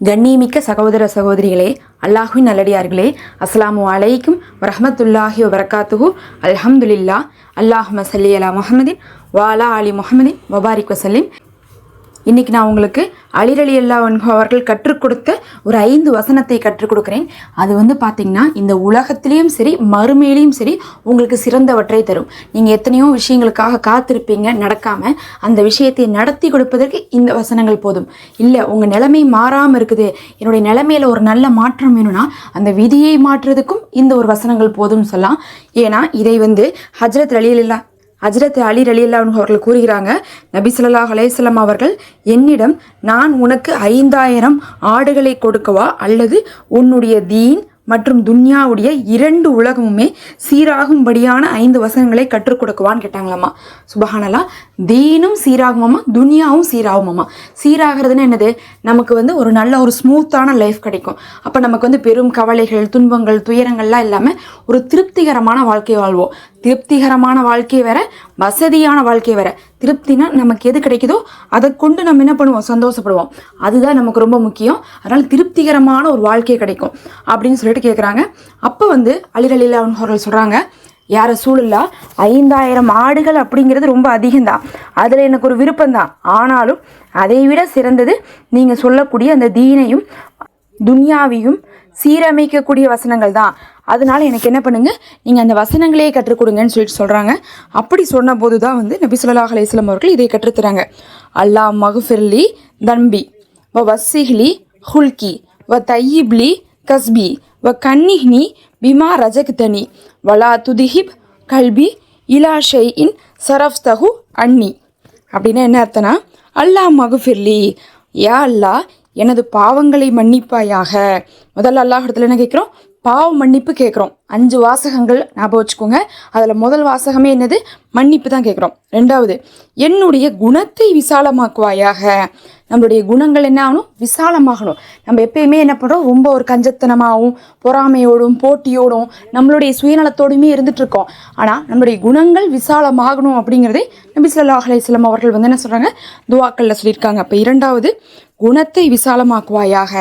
கண்ணியமிக்க சகோதர சகோதரிகளே அல்லாஹுவின் நல்லடியார்களே அஸ்லாமு அலைக்கும் வரஹ்மத்துல்லாஹி வரகாத்துஹு அல்ஹம்துலில்லா அல்லாஹ் மசல்லி அலா முஹமதின் வாலா அலி முஹமதின் வபாரிக் வசல்லிம் இன்னைக்கு நான் உங்களுக்கு அலிரலி அல்லா அவர்கள் கற்றுக் கொடுத்த ஒரு ஐந்து வசனத்தை கற்றுக் கொடுக்குறேன். அது வந்து பார்த்திங்கன்னா இந்த உலகத்திலையும் சரி மறுமையிலையும் சரி உங்களுக்கு சிறந்தவற்றை தரும். நீங்கள் எத்தனையோ விஷயங்களுக்காக காத்திருப்பீங்க நடக்காமல் அந்த விஷயத்தை நடத்தி கொடுப்பதற்கு இந்த வசனங்கள் போதும். இல்லை உங்கள் நிலைமை மாறாமல் இருக்குது. என்னுடைய நிலைமையில் ஒரு நல்ல மாற்றம் வேணும்னா அந்த விதியை மாற்றுறதுக்கும் இந்த ஒரு வசனங்கள் போதும் சொல்லலாம். ஏன்னா இதை வந்து ஹஜ்ரத் அலிலல்லா ஹஜ்ரத் அலி ரலியல்லா அவர்கள் கூறுகிறாங்க நபி சொல்லா அலைஹி அவர்கள் என்னிடம் நான் உனக்கு ஐந்தாயிரம் ஆடுகளை கொடுக்கவா? அல்லது உன்னுடைய தீன் மற்றும் துன்யாவுடைய இரண்டு உலகமுமே சீராகும்படியான ஐந்து வசனங்களை கற்றுக் கொடுக்குவான்னு கேட்டாங்களாம்மா சுபஹானலா தீனும் சீராகுமாம்மா துன்யாவும் சீராகுமாம்மா சீராகிறதுன்னு என்னது? நமக்கு வந்து ஒரு நல்ல ஒரு ஸ்மூத்தான லைஃப் கிடைக்கும். அப்போ நமக்கு வந்து பெரும் கவலைகள் துன்பங்கள் துயரங்கள்லாம் இல்லாமல் ஒரு திருப்திகரமான வாழ்க்கை வாழ்வோம். திருப்திகரமான வாழ்க்கை வேற வசதியான வாழ்க்கை வேற. திருப்தினா நமக்கு எது கிடைக்குதோ அதை கொண்டு நம்ம என்ன பண்ணுவோம்? சந்தோஷப்படுவோம். அதுதான் நமக்கு ரொம்ப முக்கியம். அதனால் திருப்திகரமான ஒரு வாழ்க்கை கிடைக்கும் அப்படின்னு சொல்லிட்டு கேட்குறாங்க அப்போ வந்து அலிரலில் அவர்கள் சொல்கிறாங்க யார சூழலா ஐந்தாயிரம் ஆடுகள் அப்படிங்கிறது ரொம்ப அதிகம்தான். அதில் எனக்கு ஒரு விருப்பம்தான். ஆனாலும் அதை விட சிறந்தது நீங்கள் சொல்லக்கூடிய அந்த தீனையும் துன்யாவையும் சீரமைக்கக்கூடிய வசனங்கள் தான். அதனால எனக்கு என்ன பண்ணுங்கள் நீங்கள் அந்த வசனங்களையே கற்றுக் கொடுங்கன்னு சொல்லிட்டு சொல்கிறாங்க அப்படி சொன்ன போது தான் வந்து நபி சொல்லாஹ் அலையம் அவர்கள் இதை கற்றுத்தராங்க அல்லாஹ் மகுஃபிர்லி தன்பி வ வசிஹ்லி ஹுல்கி வ தையிப்லி கஸ்பி வ கன்னிஹ்னி பிமா ரஜக்தனி வலா துதிஹிப் கல்பி இலா ஷெய் இன் சரஃப்தஹு அன்னி. அப்படின்னா என்ன அர்த்தனா அல்லாஹ் மகுஃபிர்லி யா அல்லாஹ் எனது பாவங்களை மன்னிப்பாயாக. முதல்ல அல்லாஹிடத்துல என்ன கேட்குறோம்? பாவ மன்னிப்பு கேட்குறோம். அஞ்சு வாசகங்கள் ஞாபகம் வச்சுக்கோங்க. அதில் முதல் வாசகமே என்னது? மன்னிப்பு தான் கேட்குறோம். ரெண்டாவது என்னுடைய குணத்தை விசாலமாக்குவாயாக. நம்மளுடைய குணங்கள் என்ன ஆகணும்? விசாலமாகணும். நம்ம எப்பயுமே என்ன பண்ணுறோம் ரொம்ப ஒரு கஞ்சத்தனமாகவும் பொறாமையோடும் போட்டியோடும் நம்மளுடைய சுயநலத்தோடுமே இருந்துகிட்ருக்கோம் ஆனால் நம்மளுடைய குணங்கள் விசாலமாகணும் அப்படிங்கிறதே நபி ஸல்லல்லாஹு அலையம் அவர்கள் வந்து என்ன சொல்கிறாங்க துவாக்கல்ல சொல்லியிருக்காங்க. அப்போ இரண்டாவது குணத்தை விசாலமாக்குவாயாக.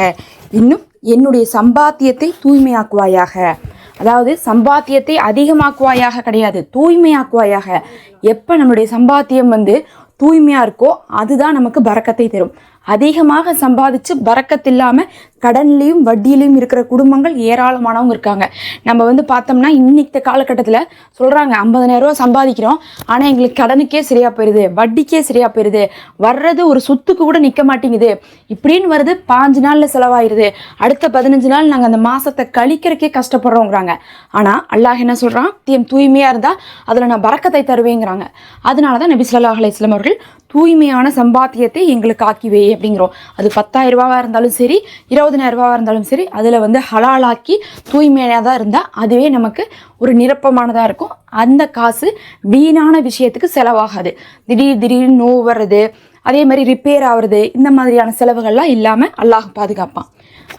இன்னும் என்னுடைய சம்பாத்தியத்தை தூய்மையாக்குவாயாக. அதாவது சம்பாத்தியத்தை அதிகமாக்குவாயாக கிடையாது தூய்மையாக்குவாயாக. எப்போ நம்மளுடைய சம்பாத்தியம் வந்து தூய்மையாக இருக்கோ அதுதான் நமக்கு பறக்கத்தை தரும். அதிகமாக சம்பாதிச்சு பறக்கத்து இல்லாமல் கடன்லேயும் வட்டியிலையும் இருக்கிற குடும்பங்கள் ஏராளமானவங்க இருக்காங்க. நம்ம வந்து பார்த்தோம்னா இன்னைக்கு காலகட்டத்தில் சொல்கிறாங்க ஐம்பதனாயிரரூவா சம்பாதிக்கிறோம். ஆனால் எங்களுக்கு கடனுக்கே சரியாக போயிடுது வட்டிக்கே சரியாக போயிடுது வர்றது ஒரு சொத்துக்கு கூட நிற்க மாட்டேங்குது. இப்படின்னு வருது பாஞ்சு நாளில் செலவாயிருது. அடுத்த பதினஞ்சு நாள் நாங்கள் அந்த மாதத்தை கழிக்கிறக்கே கஷ்டப்படுறோங்கிறாங்க. ஆனால் அல்லாஹ் என்ன சொல்கிறான் தீம் தூய்மையாக இருந்தால் அதில் நான் பறக்கத்தை தருவேங்கிறாங்க. அதனால தான் நபி சொல்லாஹ் அலையம் அவர்கள் தூய்மையான சம்பாத்தியத்தை எங்களுக்கு ஆக்கி வை அப்படிங்கிறோம். அது பத்தாயிரம் ரூபாவாக இருந்தாலும் சரி இருபதனாயிரம் ரூபாவாக இருந்தாலும் சரி அதில் வந்து ஹலாலாக்கி தூய்மையாக தான் இருந்தால் அதுவே நமக்கு ஒரு நிரப்பமானதாக இருக்கும். அந்த காசு வீணான விஷயத்துக்கு செலவாகாது. திடீர் திடீர்னு நோவு வர்றது அதே மாதிரி ரிப்பேர் ஆகுறது இந்த மாதிரியான செலவுகள்லாம் இல்லாமல் அல்லாஹ் பாதுகாப்பான்.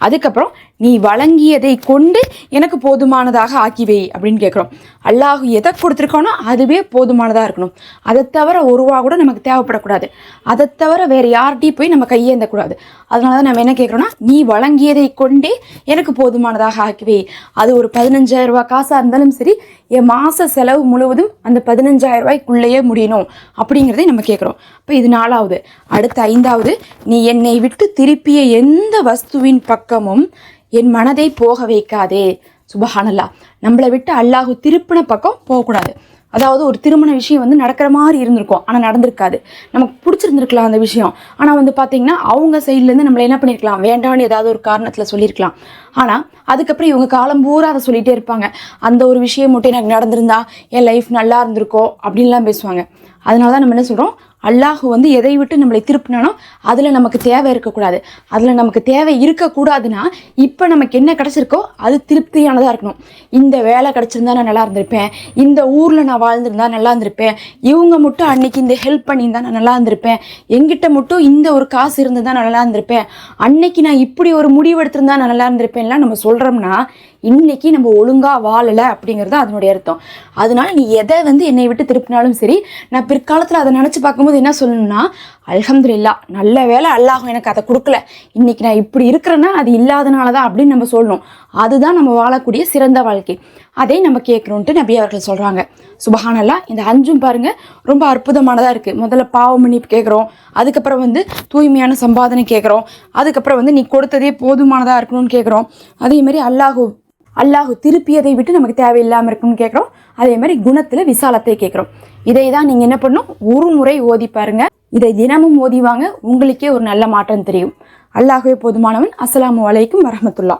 அதுக்கப்புறம் நீ வழங்கியதை கொண்டு எனக்கு போதுமானதாக ஆக்கி வை அப்படின்னு கேட்குறோம் அல்லாஹ் எதை கொடுத்துருக்கானோ அதுவே போதுமானதாக இருக்கணும். அதை தவிர ஒரு ரூபா கூட நமக்கு தேவைப்படக்கூடாது. அதை தவிர வேறு யார்கிட்டையும் போய் நம்ம கையேந்தக்கூடாது அதனால தான் நம்ம என்ன கேட்குறோன்னா நீ வழங்கியதை கொண்டே எனக்கு போதுமானதாக ஆக்கிவை. அது ஒரு பதினஞ்சாயிரம் ரூபா காசாக இருந்தாலும் சரி என் மாத செலவு முழுவதும் அந்த பதினஞ்சாயிரம் ரூபாய்க்குள்ளேயே முடியணும் அப்படிங்கிறதை நம்ம கேட்குறோம் இப்போ இது நாலாவது அடுத்த ஐந்தாவது நீ என்னை விட்டு திருப்பிய எந்த வஸ்துவின் பக்கமும் என் மனதை போக வைக்காதே. சுபஹானல்லா. நம்மளை விட்டு அல்லாஹு திருப்பின பக்கம் போகக்கூடாது. அதாவது ஒரு திருமண விஷயம் வந்து நடக்கிற மாதிரி இருந்திருக்கும். ஆனால் நடந்திருக்காது. நமக்கு பிடிச்சிருந்துருக்கலாம் அந்த விஷயம். ஆனால் வந்து பார்த்தீங்கன்னா அவங்க சைட்லேருந்து நம்மளை என்ன பண்ணியிருக்கலாம் வேண்டாம்னு ஏதாவது ஒரு காரணத்தில் சொல்லியிருக்கலாம் ஆனால் அதுக்கப்புறம் இவங்க காலம் பூரா அதை சொல்லிகிட்டே இருப்பாங்க. அந்த ஒரு விஷயம் மட்டும் எனக்கு நடந்திருந்தா என் லைஃப் நல்லா இருந்திருக்கோ அப்படின்லாம் பேசுவாங்க. அதனால தான் நம்ம என்ன சொல்கிறோம் அல்லாஹ் வந்து எதை விட்டு நம்மளை திருப்பினானோ அதில் நமக்கு தேவை இருக்கக்கூடாது. அதில் நமக்கு தேவை இருக்கக்கூடாதுன்னா இப்போ நமக்கு என்ன கிடச்சிருக்கோ அது திருப்தியானதாக இருக்கணும். இந்த வேலை கிடச்சிருந்தா நான் நல்லா இருந்திருப்பேன். இந்த ஊரில் நான் வாழ்ந்திருந்தா நல்லா இருந்திருப்பேன். இவங்க மட்டும் அன்னைக்கு இந்த ஹெல்ப் பண்ணியிருந்தா நான் நல்லா இருந்திருப்பேன். எங்கிட்ட மட்டும் இந்த ஒரு காசு இருந்திருந்தா நான் நல்லா இருந்திருப்பேன். அன்னைக்கு நான் இப்படி ஒரு முடிவு எடுத்திருந்தா நான் நல்லா இருந்திருப்பேன்லாம் நம்ம சொல்கிறோம்னா இன்னைக்கு நம்ம ஒழுங்காக வாழலை அப்படிங்கிறது அதனுடைய அர்த்தம். அதனால நீ எதை வந்து என்னை விட்டு திருப்பினாலும் சரி நான் பிற்காலத்தில் அதை நினச்சி பார்க்கும்போது என்ன சொல்லணும்னா அல்ஹம்துலில்லா நல்ல வேளை அல்லாஹும் எனக்கு அதை கொடுக்கல. இன்னைக்கு நான் இப்படி இருக்கிறேன்னா அது இல்லாதனால தான் அப்படின்னு நம்ம சொல்லணும் அதுதான் நம்ம வாழக்கூடிய சிறந்த வாழ்க்கை. அதை நம்ம கேட்குறோன்ட்டு நபி அவர்கள் சொல்கிறாங்க சுபஹானல்லா இந்த அஞ்சும் பாருங்கள் ரொம்ப அற்புதமானதாக இருக்குது முதல்ல பாவ கேட்குறோம். அதுக்கப்புறம் வந்து தூய்மையான சம்பாதனை கேட்குறோம். அதுக்கப்புறம் வந்து நீ கொடுத்ததே போதுமானதாக இருக்கணும்னு கேட்குறோம். அதே மாதிரி அல்லாஹு அல்லாஹு திருப்பியதை விட்டு நமக்கு தேவையில்லாமல் இருக்குன்னு கேட்குறோம் அதே மாதிரி குணத்தில் விசாலத்தை கேட்குறோம் இதை தான் நீங்கள் என்ன பண்ணணும்? ஒரு முறை ஓதி பாருங்க. இதை தினமும் ஓதிவாங்க உங்களுக்கே ஒரு நல்ல மாற்றம் தெரியும். அல்லாஹுவே போதுமானவன். அஸ்லாம் அலைக்கும் வரமத்துல்லா